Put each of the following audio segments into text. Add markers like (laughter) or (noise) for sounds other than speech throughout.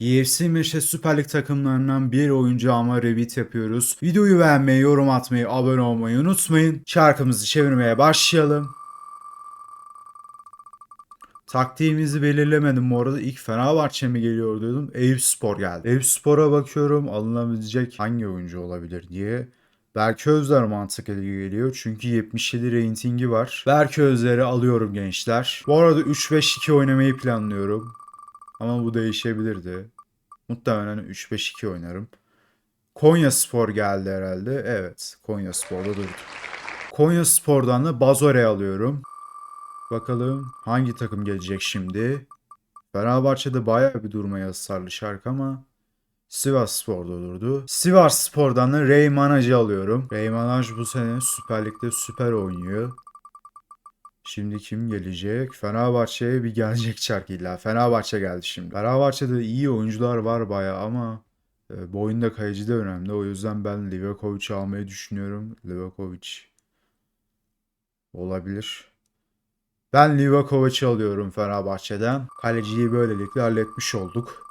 EFC Meşe Süper Lig takımlarından bir oyuncu alma revit yapıyoruz. Videoyu beğenmeyi, yorum atmayı, abone olmayı unutmayın. Şarkımızı çevirmeye başlayalım. Taktiğimizi belirlemedim bu arada. İlk Fenerbahçe mi geliyor diyordum. Eyüp Spor geldi. Eyüp Spor'a bakıyorum alınabilecek hangi oyuncu olabilir diye. Berke Özler mantıklı geliyor. Çünkü 77 reytingi var. Berke Özler'i alıyorum gençler. Bu arada 3-5-2 oynamayı planlıyorum. Ama bu değişebilirdi. Muhtemelen 3-5-2 oynarım. Konya Spor geldi herhalde. Evet. Konya Spor'da durdu. Konya Spor'dan da Bazore alıyorum. Bakalım hangi takım gelecek şimdi. Fenerbahçe'de bayağı bir durmaya ısrarlı şarkı ama Sivas Spor'da durdu. Sivas Spor'dan da Ray Manaj'ı alıyorum. Ray Manaj bu sene Süper Lig'de süper oynuyor. Şimdi kim gelecek? Fenerbahçe'ye bir gelecek şarkı illa. Fenerbahçe geldi şimdi. Fenerbahçe'de iyi oyuncular var bayağı ama e, bu kayıcı da önemli. O yüzden ben Livakovic'i almayı düşünüyorum. Livakovic olabilir. Ben Livakovic'i alıyorum Fenerbahçe'den. Kaleciyi böylelikle halletmiş olduk.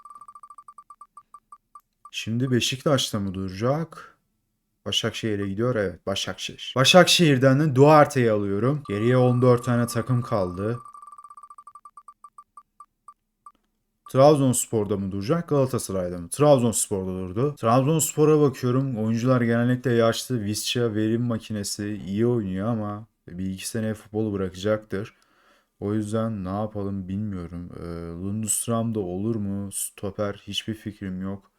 Şimdi Beşiktaş'ta mı duracak? Başakşehir'e gidiyor. Evet Başakşehir. Başakşehir'den de Duarte'yi alıyorum. Geriye 14 tane takım kaldı. Trabzonspor'da mı duracak Galatasaray'da mı? Trabzonspor'da durdu. Trabzonspor'a bakıyorum. Oyuncular genellikle yaşlı. Visca verim makinesi iyi oynuyor ama bir iki sene futbolu bırakacaktır. O yüzden ne yapalım bilmiyorum. Ee, Lundstram olur mu? Stoper hiçbir fikrim yok.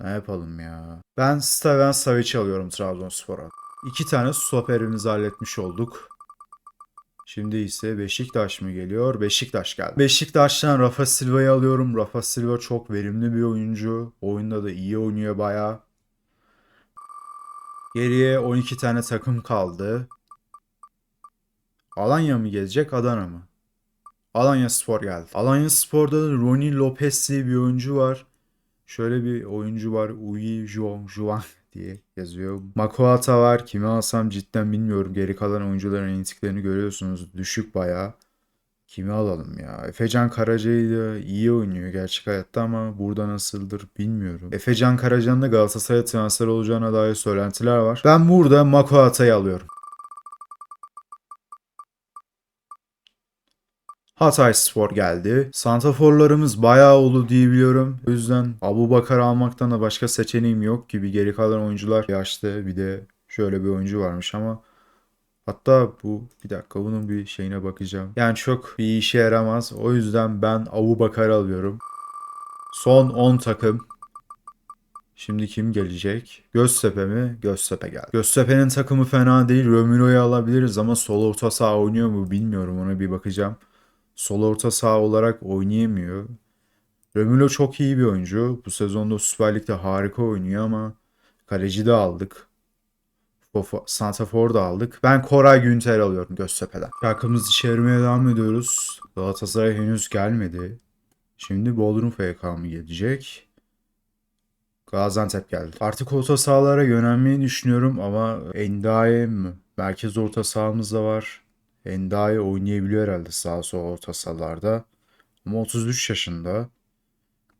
Ne yapalım ya? Ben Steven Savic'i alıyorum Trabzonspor'a. İki tane stoperimizi halletmiş olduk. Şimdi ise Beşiktaş mı geliyor? Beşiktaş geldi. Beşiktaş'tan Rafa Silva'yı alıyorum. Rafa Silva çok verimli bir oyuncu. Oyunda da iyi oynuyor bayağı. Geriye 12 tane takım kaldı. Alanya mı gelecek, Adana mı? Alanya Spor geldi. Alanya Spor'da da Ronnie Lopez diye bir oyuncu var. Şöyle bir oyuncu var. Uyi Juan Juan (laughs) diye yazıyor. Makoata var. Kimi alsam cidden bilmiyorum. Geri kalan oyuncuların eğitiklerini görüyorsunuz. Düşük bayağı. Kimi alalım ya? Efecan Karaca'yı da iyi oynuyor gerçek hayatta ama burada nasıldır bilmiyorum. Efecan Karaca'nın da Galatasaray'a transfer olacağına dair söylentiler var. Ben burada Makoata'yı alıyorum. Hatay Spor geldi. Santaforlarımız bayağı oldu diye biliyorum. O yüzden Abu Bakar almaktan da başka seçeneğim yok gibi. Geri kalan oyuncular yaşlı. Bir de şöyle bir oyuncu varmış ama Hatta bu bir dakika bunun bir şeyine bakacağım. Yani çok bir işe yaramaz. O yüzden ben Abu Bakar'ı alıyorum. Son 10 takım. Şimdi kim gelecek? Göztepe mi? Göztepe geldi. Göztepe'nin takımı fena değil. Romulo'yu alabiliriz ama sol orta saha oynuyor mu bilmiyorum. Ona bir bakacağım sol orta saha olarak oynayamıyor. Romulo çok iyi bir oyuncu. Bu sezonda Süper Lig'de harika oynuyor ama kaleci de aldık. Santafor da aldık. Ben Koray Günter alıyorum Göztepe'den. Şarkımızı çevirmeye devam ediyoruz. Galatasaray henüz gelmedi. Şimdi Bodrum FK mı gelecek? Gaziantep geldi. Artık orta sahalara yönelmeyi düşünüyorum ama Endaye mi? Merkez orta sahamız da var. Endaye oynayabiliyor herhalde sağ sol orta sahalarda. Ama 33 yaşında.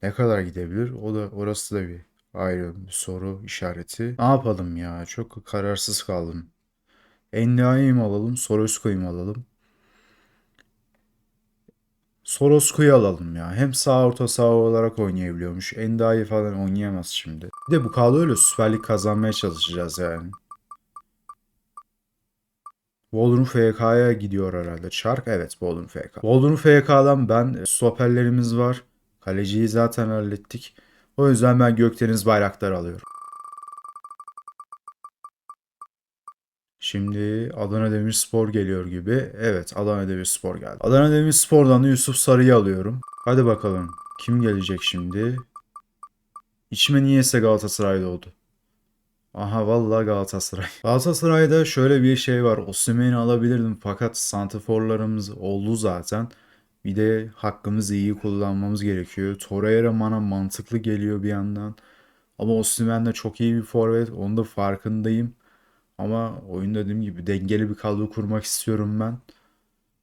Ne kadar gidebilir? O da orası da bir ayrı bir soru işareti. Ne yapalım ya? Çok kararsız kaldım. Endaye'yi mi alalım? Sorosko'yu mu alalım? Sorosko'yu alalım ya. Hem sağ orta saha olarak oynayabiliyormuş. Endaye falan oynayamaz şimdi. Bir de bu kadroyla Süper Lig kazanmaya çalışacağız yani. Bodrum FK'ya gidiyor herhalde. Çark evet Bodrum FK. Bodrum FK'dan ben e, stoperlerimiz var. Kaleciyi zaten hallettik. O yüzden ben Gökdeniz Bayraktar alıyorum. Şimdi Adana Demirspor geliyor gibi. Evet Adana Demirspor geldi. Adana Demirspor'dan da Yusuf Sarı'yı alıyorum. Hadi bakalım kim gelecek şimdi? İçime niyeyse Galatasaray doğdu. Aha vallahi Galatasaray. (laughs) Galatasaray'da şöyle bir şey var. Osimhen'i alabilirdim fakat santiforlarımız oldu zaten. Bir de hakkımızı iyi kullanmamız gerekiyor. Torreira bana mantıklı geliyor bir yandan. Ama Osimhen de çok iyi bir forvet. Onun da farkındayım. Ama oyun dediğim gibi dengeli bir kadro kurmak istiyorum ben.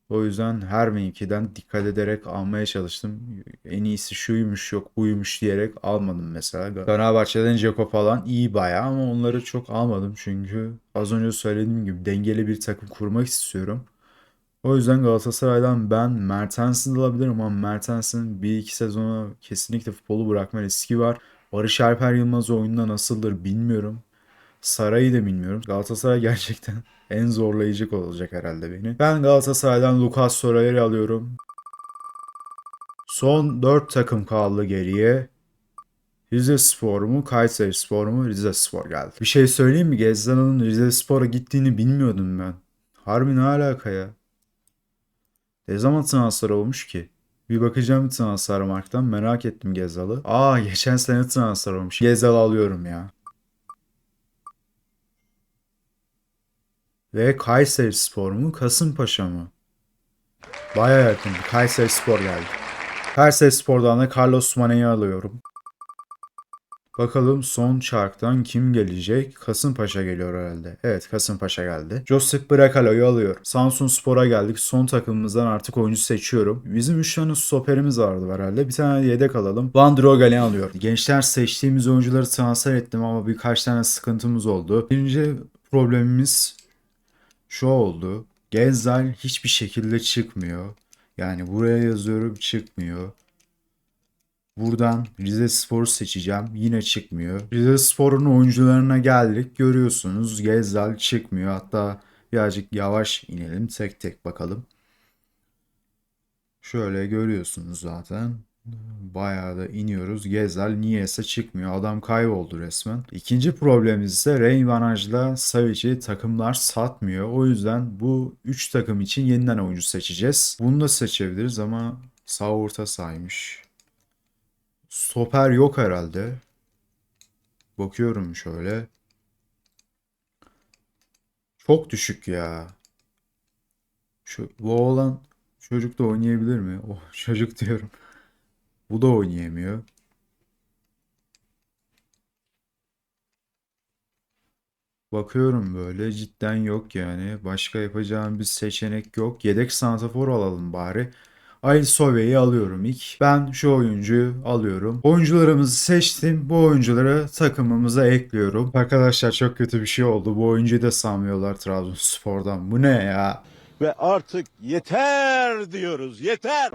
O yüzden her mevkiden dikkat ederek almaya çalıştım. En iyisi şuymuş yok buymuş diyerek almadım mesela. Fenerbahçe'den Ceko falan iyi bayağı ama onları çok almadım çünkü az önce söylediğim gibi dengeli bir takım kurmak istiyorum. O yüzden Galatasaray'dan ben Mertens'i alabilirim ama Mertens'in bir iki sezonu kesinlikle futbolu bırakma riski var. Barış Alper Yılmaz oyunda nasıldır bilmiyorum. Saray'ı da bilmiyorum. Galatasaray gerçekten (laughs) en zorlayıcı olacak herhalde beni. Ben Galatasaray'dan Lucas Sorayer'i alıyorum. Son 4 takım kaldı geriye. Rize Spor mu, Kayseri Spor mu, Rize Spor geldi. Bir şey söyleyeyim mi? Gezzal'ın Rize Spor'a gittiğini bilmiyordum ben. Harbi ne alaka ya? Ne zaman transfer olmuş ki? Bir bakacağım transfer marktan merak ettim Gezal'ı. Aa geçen sene transfer olmuş. Gezal alıyorum ya. Ve Kayseri Spor mu Kasımpaşa mı? Baya yakın. Kayseri Spor geldi. Kayseri Spor'dan da Carlos Mane'yi alıyorum. Bakalım son çarktan kim gelecek? Kasımpaşa geliyor herhalde. Evet Kasımpaşa geldi. Josep Brakalo'yu alıyorum. Samsun Spor'a geldik. Son takımımızdan artık oyuncu seçiyorum. Bizim 3 tane stoperimiz vardı herhalde. Bir tane yedek alalım. Van Drogel'i alıyorum. Gençler seçtiğimiz oyuncuları transfer ettim ama birkaç tane sıkıntımız oldu. Birinci problemimiz şu oldu. Gezzal hiçbir şekilde çıkmıyor. Yani buraya yazıyorum çıkmıyor. Buradan Rize Spor'u seçeceğim. Yine çıkmıyor. Rize Spor'un oyuncularına geldik. Görüyorsunuz Gezzal çıkmıyor. Hatta birazcık yavaş inelim. Tek tek bakalım. Şöyle görüyorsunuz zaten. Bayağı da iniyoruz. Gezel niyeyse çıkmıyor. Adam kayboldu resmen. İkinci problemimiz ise Reyvanaj'la Savic'i takımlar satmıyor. O yüzden bu 3 takım için yeniden oyuncu seçeceğiz. Bunu da seçebiliriz ama sağ orta saymış. Stoper yok herhalde. Bakıyorum şöyle. Çok düşük ya. Şu, bu oğlan çocuk da oynayabilir mi? Oh (laughs) çocuk diyorum. Bu da oynayamıyor. Bakıyorum böyle cidden yok yani. Başka yapacağım bir seçenek yok. Yedek santrafor alalım bari. Ali Sove'yi alıyorum ilk. Ben şu oyuncuyu alıyorum. Oyuncularımızı seçtim. Bu oyuncuları takımımıza ekliyorum. Arkadaşlar çok kötü bir şey oldu. Bu oyuncuyu da sanmıyorlar Trabzonspor'dan. Bu ne ya? Ve artık yeter diyoruz, yeter.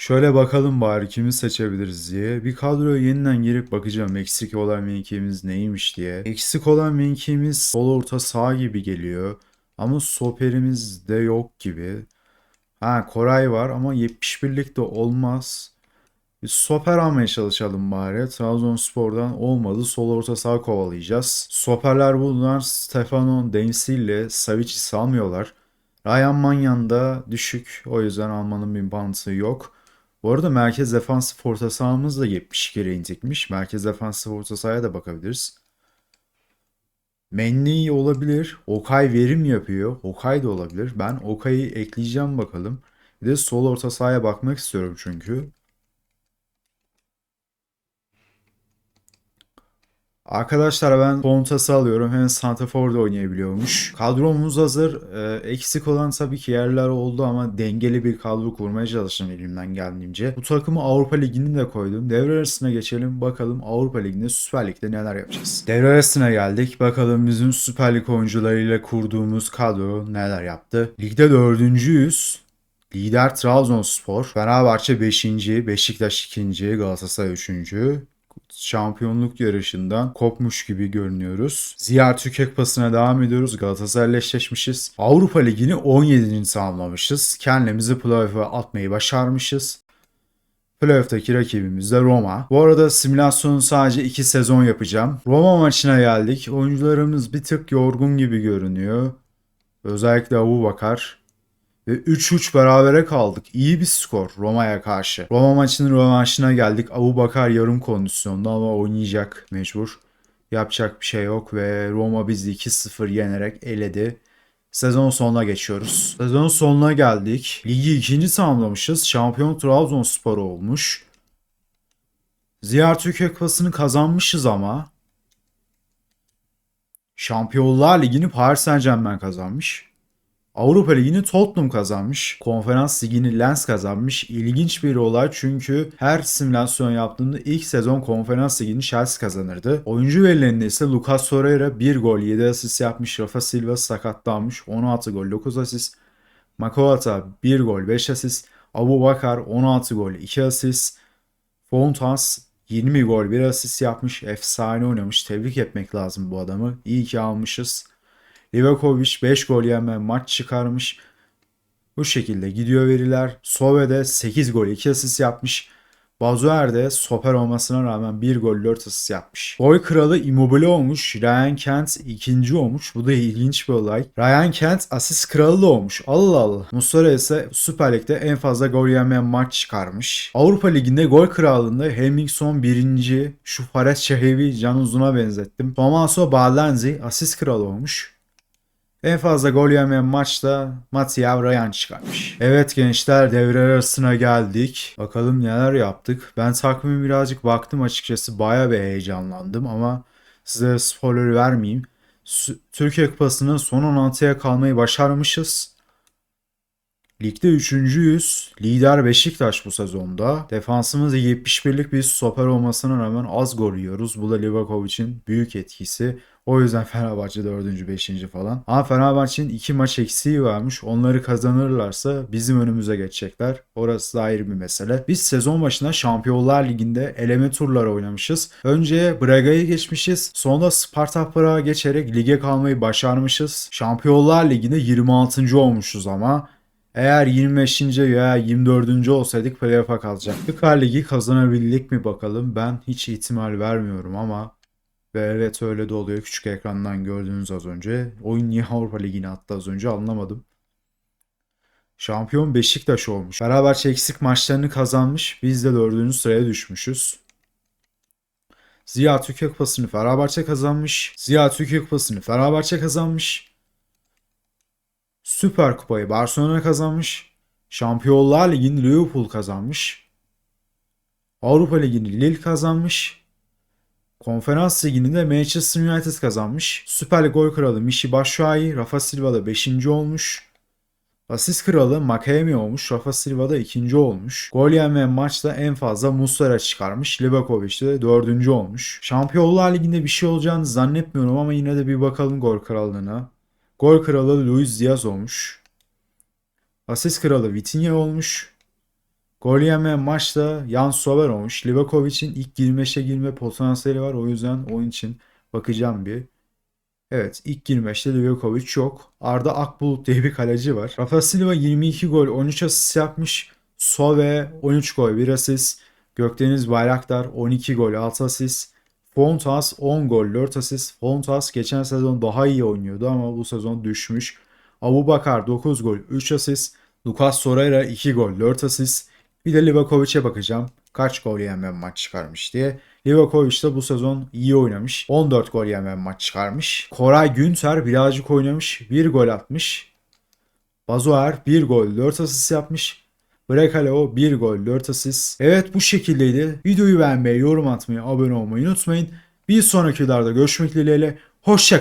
Şöyle bakalım bari kimi seçebiliriz diye. Bir kadroya yeniden girip bakacağım eksik olan mevkimiz neymiş diye. Eksik olan mevkimiz sol orta sağ gibi geliyor. Ama stoperimiz de yok gibi. Ha Koray var ama 71'lik de olmaz. Bir stoper almaya çalışalım bari. Trabzonspor'dan olmadı. Sol orta sağ kovalayacağız. Stoperler bunlar. Stefano Densi ile Savic'i salmıyorlar. Ryan Manyan da düşük. O yüzden almanın bir mantığı yok. Bu arada merkez defansif orta sahamız da 72 ratingmiş. Merkez defansif orta sahaya da bakabiliriz. Menni olabilir. Okay verim yapıyor. Okay da olabilir. Ben Okay'ı ekleyeceğim bakalım. Bir de sol orta sahaya bakmak istiyorum çünkü. Arkadaşlar ben Fontası alıyorum. Hem Santafor'da oynayabiliyormuş. Kadromuz hazır. Ee, eksik olan tabii ki yerler oldu ama dengeli bir kadro kurmaya çalıştım elimden geldiğince. Bu takımı Avrupa Ligi'ni de koydum. Devre arasına geçelim. Bakalım Avrupa Ligi'nde Süper Lig'de neler yapacağız. Devre arasına geldik. Bakalım bizim Süper Lig oyuncularıyla kurduğumuz kadro neler yaptı. Ligde dördüncüyüz. Lider Trabzonspor, Fenerbahçe 5. Beşiktaş 2. Galatasaray 3 şampiyonluk yarışından kopmuş gibi görünüyoruz. Ziya Türkiye Kupası'na devam ediyoruz. Galatasaray'la eşleşmişiz. Avrupa Ligi'ni 17. tamamlamışız. Kendimizi playoff'a atmayı başarmışız. Playoff'taki rakibimiz de Roma. Bu arada simülasyonu sadece 2 sezon yapacağım. Roma maçına geldik. Oyuncularımız bir tık yorgun gibi görünüyor. Özellikle Abu Bakar. Ve 3-3 berabere kaldık. İyi bir skor Roma'ya karşı. Roma maçının rövanşına geldik. Abu Bakar yarım kondisyonda ama oynayacak mecbur. Yapacak bir şey yok ve Roma bizi 2-0 yenerek eledi. Sezon sonuna geçiyoruz. Sezon sonuna geldik. Ligi ikinci tamamlamışız. Şampiyon Trabzonspor olmuş. Ziyar Türkiye Kupası'nı kazanmışız ama. Şampiyonlar Ligi'ni Paris Saint Germain kazanmış. Avrupa Ligi'ni Tottenham kazanmış. Konferans Ligi'ni Lens kazanmış. İlginç bir olay çünkü her simülasyon yaptığımda ilk sezon Konferans Ligi'ni Chelsea kazanırdı. Oyuncu verilerinde ise Lucas Torreira 1 gol 7 asist yapmış. Rafa Silva sakatlanmış. 16 gol 9 asist. Makoata 1 gol 5 asist. Abu Bakar 16 gol 2 asist. Fontas 20 gol 1 asist yapmış. Efsane oynamış. Tebrik etmek lazım bu adamı. İyi ki almışız. Livakovic 5 gol yeme maç çıkarmış. Bu şekilde gidiyor veriler. Sove'de 8 gol 2 asist yapmış. Bazuer de stoper olmasına rağmen 1 gol 4 asist yapmış. Gol kralı Immobile olmuş. Ryan Kent ikinci olmuş. Bu da ilginç bir olay. Ryan Kent asist kralı da olmuş. Allah Allah. Muslera ise Süper Lig'de en fazla gol yemeyen maç çıkarmış. Avrupa Ligi'nde gol krallığında Hemmingson birinci. Şu Fares Şehevi Can Uzun'a benzettim. Tomaso Baldanzi asist kralı olmuş. En fazla gol yemeyen maçta Mattia Ryan çıkarmış. Evet gençler devre arasına geldik. Bakalım neler yaptık. Ben takvime birazcık baktım açıkçası. Baya bir heyecanlandım ama size spoiler vermeyeyim. Türkiye Kupası'nın son 16'ya kalmayı başarmışız. Ligde üçüncüyüz. Lider Beşiktaş bu sezonda. Defansımız 71'lik bir stoper olmasına rağmen az gol yiyoruz. Bu da Livakovic'in büyük etkisi. O yüzden Fenerbahçe 4. 5. falan. Ama Fenerbahçe'nin 2 maç eksiği varmış. Onları kazanırlarsa bizim önümüze geçecekler. Orası da ayrı bir mesele. Biz sezon başında Şampiyonlar Ligi'nde eleme turları oynamışız. Önce Braga'yı geçmişiz. Sonra Spartak Prag'a geçerek lige kalmayı başarmışız. Şampiyonlar Ligi'nde 26. olmuşuz ama eğer 25. veya 24. olsaydık playoff'a kalacaktık. Süper Ligi kazanabildik mi bakalım. Ben hiç ihtimal vermiyorum ama ve evet öyle de oluyor. Küçük ekrandan gördüğünüz az önce. Oyun niye Avrupa Ligi'ne attı az önce anlamadım. Şampiyon Beşiktaş olmuş. Fenerbahçe eksik maçlarını kazanmış. Biz de dördüncü sıraya düşmüşüz. Ziya Türkiye Kupası'nı Fenerbahçe kazanmış. Ziya Türkiye Kupası'nı Fenerbahçe kazanmış. Süper Kupayı Barcelona kazanmış. Şampiyonlar Ligi'ni Liverpool kazanmış. Avrupa Ligi'ni Lille kazanmış. Konferans Ligi'ni de Manchester United kazanmış. Süper gol kralı Michy Batshuayi, Rafa Silva da 5. olmuş. Asist kralı Makayemi olmuş. Rafa Silva da 2. olmuş. Gol yemeyen maçta en fazla Muslera çıkarmış. Livakovic de 4. olmuş. Şampiyonlar Ligi'nde bir şey olacağını zannetmiyorum ama yine de bir bakalım gol krallığına. Gol kralı Luis Diaz olmuş. Asist kralı Vitinha olmuş. Gol yemeyen maçta Jan Sober olmuş. Livakovic'in ilk 25'e girme potansiyeli var. O yüzden oyun için bakacağım bir. Evet ilk 25'te Livakovic yok. Arda Akbulut diye bir kaleci var. Rafa Silva 22 gol 13 asist yapmış. Sove 13 gol 1 asist. Gökdeniz Bayraktar 12 gol 6 asist. Fontas 10 gol 4 asist. Fontas geçen sezon daha iyi oynuyordu ama bu sezon düşmüş. Abu Bakar 9 gol 3 asist. Lucas Torreira 2 gol 4 asist. Bir de Livakovic'e bakacağım. Kaç gol yemeyen maç çıkarmış diye. Livakovic de bu sezon iyi oynamış. 14 gol yemeyen maç çıkarmış. Koray Günter birazcık oynamış. 1 gol atmış. Bazoer 1 gol 4 asist yapmış. Brekaleo 1 gol 4 asist. Evet bu şekildeydi. Videoyu beğenmeyi, yorum atmayı, abone olmayı unutmayın. Bir sonraki videolarda görüşmek dileğiyle. Hoşçakalın.